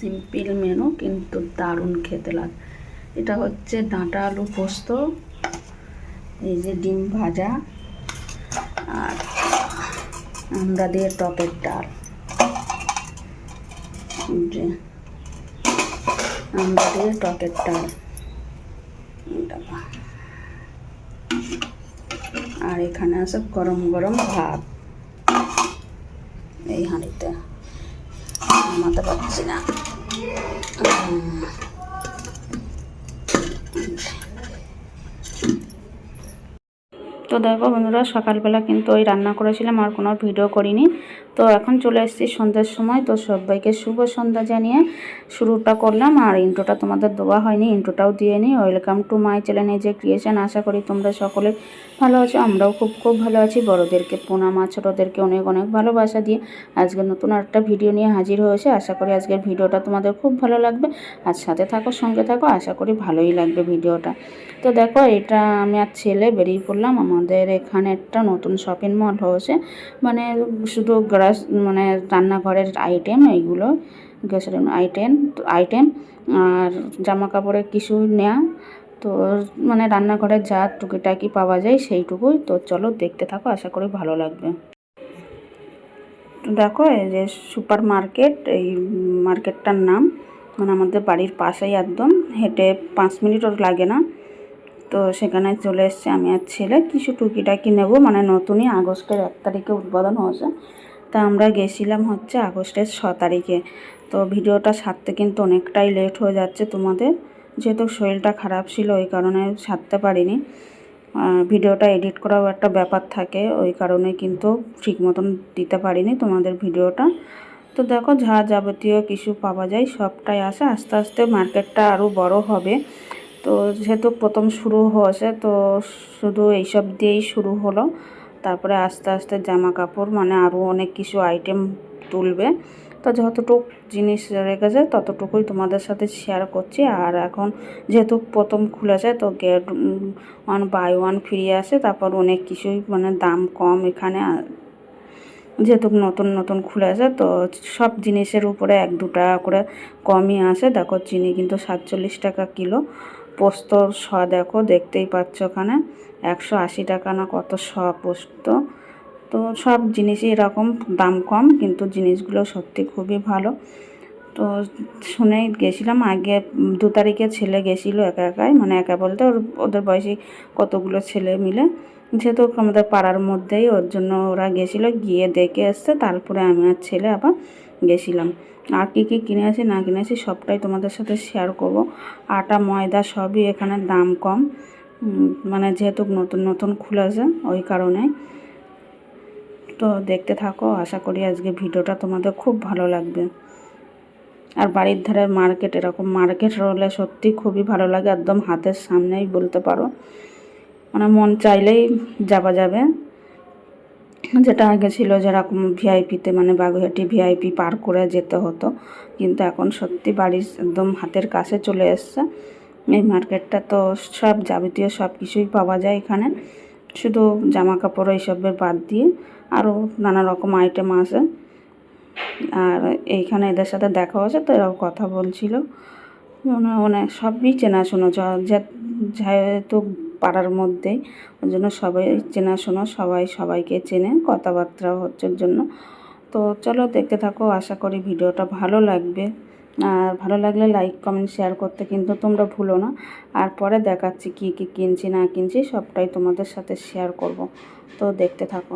Simple menu, কিন্তু দারুণ খেতে লাগে এটা হচ্ছে ডাঁটা আলু পোস্ত, এই যে ডিম ভাজা, আর আমরা দিয়ে টকের ডাল। যে আমরা দিয়ে টকের ডাল। আর এখানে আছে গরম গরম ভাত। এই হাঁড়িতে। নামাতে পাচ্ছি না। um, তো দেখো বন্ধুরা, সকালবেলা কিন্তু ওই রান্না করেছিলাম, আর কোনো ভিডিও করিনি। তো এখন চলে এসেছি সন্ধ্যের সময়, তো সবাইকে শুভ সন্ধ্যা জানিয়ে শুরুটা করলাম। আর ইন্ট্রোটা তোমাদের দেওয়া হয়নি ইন্ট্রোটাও দিয়ে নিই ওয়েলকাম টু মাই চ্যানেলে যে ক্রিয়েশন আশা করি তোমরা সকলে ভালো আছো, আমরাও খুব খুব ভালো আছি। বড়োদেরকে প্রণাম, আর ছোটোদেরকে অনেক অনেক ভালোবাসা দিয়ে আজকে নতুন একটা ভিডিও নিয়ে হাজির হয়েছে। আশা করি আজকের ভিডিওটা তোমাদের খুব ভালো লাগবে। আর সাথে থাকো, সঙ্গে থাকো, আশা করি ভালোই লাগবে ভিডিওটা। তো দেখো, এটা আমি আর ছেলে বেরিয়ে পড়লাম আমাদের এখানে একটা নতুন শপিং মল হয়েছে। মানে শুধু গ্রাস মানে রান্নাঘরের আইটেম এইগুলো গ্যাসের আইটেম আইটেম আর জামা কাপড়ের কিছু নেওয়া তো মানে রান্নাঘরে যা টুকিটাকি পাওয়া যায় সেইটুকুই। তো চলো দেখতে থাকো, আশা করি ভালো লাগবে। তো দেখো, এই যে সুপার মার্কেট এই মার্কেটটার নাম। মানে আমাদের বাড়ির পাশেই একদম। হেঁটে পাঁচ মিনিটও লাগে না। তো সেখানে চলে এসছে আমি আর ছেলে। কিছু টুকিটাকি নেব মানে নতুনই আগস্টের এক তারিখে উদ্বোধন হয়েছে। তা আমরা গেছিলাম হচ্ছে আগস্টের ছ তারিখে। তো ভিডিওটা সারতে কিন্তু অনেকটাই লেট হয়ে যাচ্ছে তোমাদের। যেহেতু শরীরটা খারাপ ছিল, ওই কারণে সারতে পারিনি। ভিডিওটা এডিট করাও একটা ব্যাপার থাকে, ওই কারণে কিন্তু ঠিক মতন দিতে পারিনি তোমাদের ভিডিওটা। তো দেখো, যা যাবতীয় কিছু পাওয়া যায়, সবটাই আসে। আস্তে আস্তে মার্কেটটা আরও বড় হবে। তো যেহেতু প্রথম শুরু হয়েছে, তো শুধু এইসব দিয়েই শুরু হলো। তারপরে আস্তে আস্তে জামা কাপড় মানে আরও অনেক কিছু আইটেম তুলবে। তো যতটুক জিনিস রেখেছে, ততটুকুই তোমাদের সাথে শেয়ার করছি। আর এখন যেহেতু প্রথম খুলেছে, তো get one by one free আসে। তারপর অনেক কিছুই মানে দাম কম এখানে। যেহেতু নতুন নতুন খুলে খুলেছে, তো সব জিনিসের উপরে এক দু টাকা করে কমই আসে। দেখো, চিনি কিন্তু সাতচল্লিশ টাকা কিলো। পোস্তর স, দেখো, দেখতেই পাচ্ছ ওখানে। একশো আশি টাকা না কত স পোস্ত। তো সব জিনিসই এরকম দাম কম, কিন্তু জিনিসগুলো সত্যি খুবই ভালো। তো শুনেই গেছিলাম, আগে দু তারিখে ছেলে গেছিল একা একাই মানে একা বলতে ওর, ওদের বয়সী কতগুলো ছেলে মিলে। যেহেতু আমাদের পাড়ার মধ্যেই, ওর জন্য ওরা গেছিল, গিয়ে দেখে এসছে, তারপরে আমি আর ছেলে আবার গেছিলাম। আর কী কী কিনেছি না কিনেছি সবটাই তোমাদের সাথে শেয়ার করব। আটা, ময়দা সবই এখানে দাম কম। মানে যেহেতু নতুন নতুন খুলেছে, ওই কারণে। তো দেখতে থাকো, আশা করি আজকে ভিডিওটা তোমাদের খুব ভালো লাগবে। আর বাড়ির ধারে মার্কেট এরকম। মার্কেট হলে সত্যি খুবই ভালো লাগে, একদম হাতের সামনেই বলতে পারো। মানে মন চাইলেই যাওয়া যাবে। যেটা আগে ছিল যেরকম ভিআইপিতে মানে বাগুইহাটি ভিআইপি পার করে যেতে হতো। কিন্তু এখন সত্যি বাড়ির একদম হাতের কাছে চলে এসছে। এই মার্কেটটা তো সব যাবতীয় সব কিছুই পাওয়া যায় এখানে। শুধু জামা কাপড় এইসবের বাদ দিয়ে আরও নানা রকম আইটেম আছে। আর এইখানে এদের সাথে দেখা হয়েছে তো এরাও কথা বলছিল। মানে অনেক সবই চেনাশোনা। যেহেতু পাড়ার মধ্যেই ওই জন্য সবাই চেনাশোনা সবাই সবাইকে চেনে কথাবার্তা হচ্ছে জন্য। তো চলো দেখতে থাকো, আশা করি ভিডিওটা ভালো লাগবে। আর ভালো লাগলে লাইক কমেন্ট শেয়ার করতে কিন্তু তোমরা ভুলো না। আর পরে দেখাচ্ছি কি কি কিনছি না কিনছি, সবটাই তোমাদের সাথে শেয়ার করব। তো দেখতে থাকো।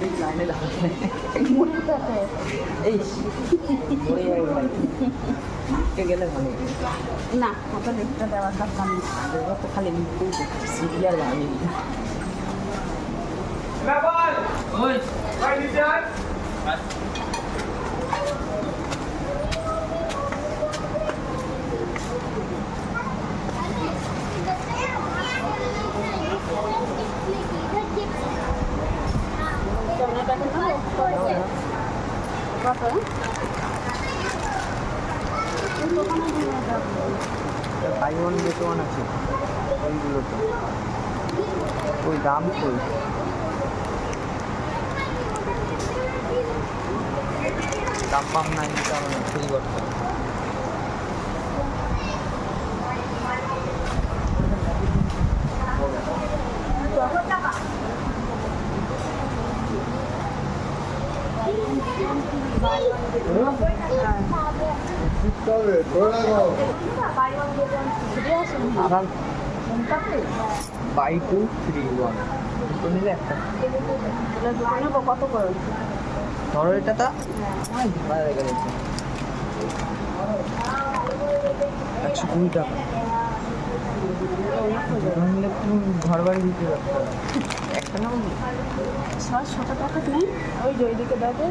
ঠিক লাইনে দাঁড়াতে এই। গেলে ভালো না অত লিফটটা দেওয়ার দরকার নেই। তো খালি সিরিয়াল আমি কত বাই ওয়ান গেট ওয়ান আছে ওই দাম কই? দাম পাম নাই দিতে আমার সেই করতে আবার বাই টু থ্রি ওয়ান দুটো নিলে একটা কত করে ধরো এটা তা। অনেক ভালো লেগে গেছে একশো কুড়ি টাকা। নিলে তুমি ঘর বাড়ি দিতে পারতো একটা না ছয় ছোট প্যাকেট নেই ওই যে ওইদিকে দেবে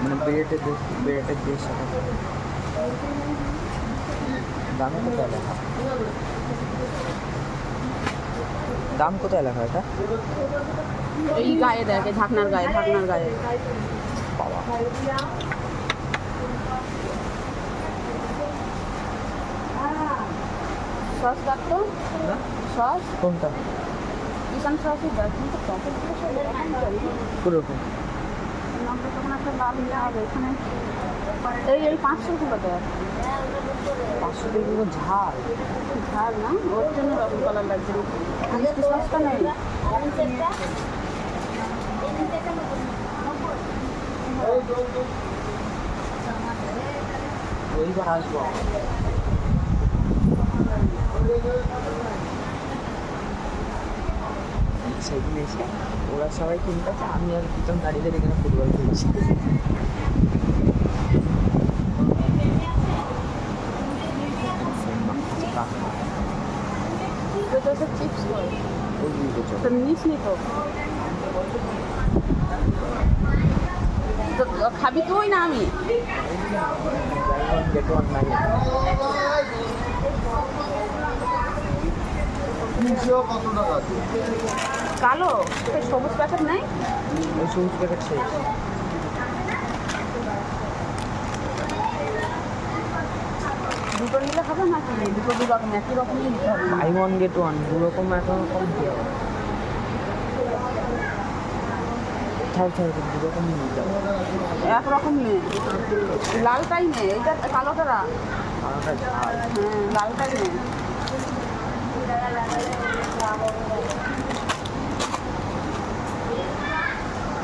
মানে ব্রেডের দিয়ে সাথে দাম কোথায় লেখা দাম কোথায় লেখা এটা এই গায়ে দেখে ঢাকনার গায়ে ঢাকনার গায়ে সস কাটতো না সস কোনটা কিষান সসই দেয় কিন্তু প্যাকেটগুলো সব এরকম দেয়। কোরকম লঙ্কা তখন একটা লাল ইয়ে হবে এখানে এই এই পাঁচশো গুলো দেয়। পাঁচশো টাকা ঝাল। ঝাল না ওর জন্য রকম কালার লাগছে নেই। ওইবার আসব। সেদিন এসে ওরা সবাই কিনতেছে আমি আর প্রীতম দাঁড়িয়ে এখানে ফুটবল খেলছি। চিপস তো খাবি তুই না আমি? Get one nine. কালো? সবুজ প্যাকেট নাই? সবুজ প্যাকেট শেষ। দুটো নিলে হবে নাকি? দুটো দু রকম একই রকমই নিতে হবে। বাই ওয়ান গেট ওয়ান দু রকম এক রকম কি হবে? এক রকম নেই। লালটাই নেই। এইটা কালোটা রাখ। আমারটা ঝাল হ্যাঁ লালটাই নেই।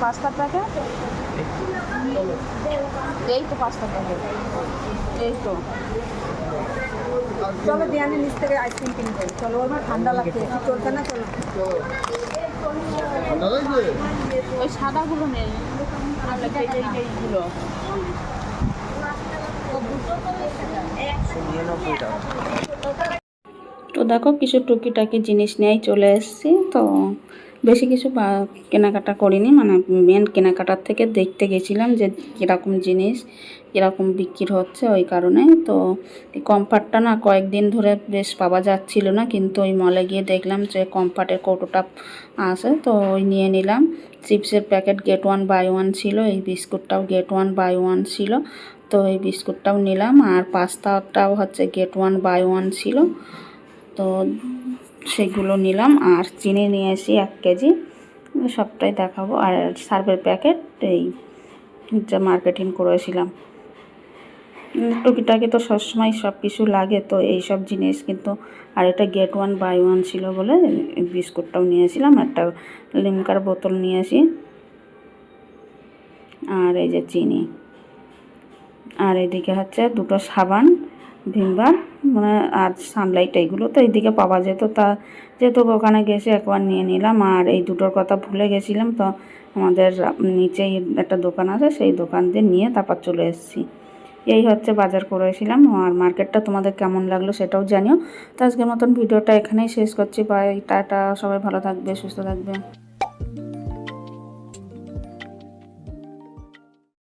পাঁচটা প্যাকেট? এই তো পাঁচটা প্যাকেট। এই তো। চলো দিয়ানের নিচ থেকে আইসক্রিম কিনবো চলো আমার ঠান্ডা লাগছে। একটু চলছে না? চলো। ওই সাদাগুলো নেই এই- এই- এইগুলো। একশো নিরানব্বই টাকা। তো দেখো কিছু টুকিটাকি জিনিস নিয়েই চলে এসেছি। তো বেশি কিছু কেনাকাটা করিনি মানে মেন কেনাকাটার থেকে দেখতে গেছিলাম যে কীরকম জিনিস, কীরকম বিক্রি হচ্ছে ওই কারণে। তো এই কমফার্টটা না কয়েকদিন ধরে বেশ পাওয়া যাচ্ছিল না, কিন্তু ওই মলে গিয়ে দেখলাম যে কমফার্টের কৌটোটা আছে, তো ওই নিয়ে নিলাম। চিপসের packet get one by one ছিল, এই বিস্কুটটাও গেট ওয়ান বাই ওয়ান ছিল, তো এই বিস্কুটটাও নিলাম। আর পাস্তাটাও হচ্ছে গেট ওয়ান বাই ওয়ান ছিল। তো সেগুলো নিলাম আর চিনি নিয়ে এসি এক কেজি। সবটাই দেখাবো। আর সার্ভের প্যাকেট, এই যা মার্কেটিং করেছিলাম। টুকিটাকি তো সবসময় সব কিছু লাগে, তো এই সব জিনিস কিন্তু আর এটা গেট ওয়ান বাই ওয়ান ছিল বলে বিস্কুটটাও নিয়েছিলাম একটা লিমকার বোতল নিয়েছি আর এই যে চিনি। আর এদিকে হচ্ছে দুটো সাবান। ভিমবার মানে আর সানলাইট এইগুলো তো এইদিকে পাওয়া যেত। তা যেহেতু ওখানে গেছে, একবার নিয়ে নিলাম। আর এই দুটোর কথা ভুলে গেছিলাম তো আমাদের নিচেই একটা দোকান আছে, সেই দোকান দিয়ে নিয়ে তারপর চলে এসেছি। এই হচ্ছে বাজার করেছিলাম। আর মার্কেটটা তোমাদের কেমন লাগল সেটাও জানিও। তো আজকের মতন ভিডিওটা এখানেই শেষ করছি। বাই, টাটা, সবাই ভালো থাকবে, সুস্থ থাকবে।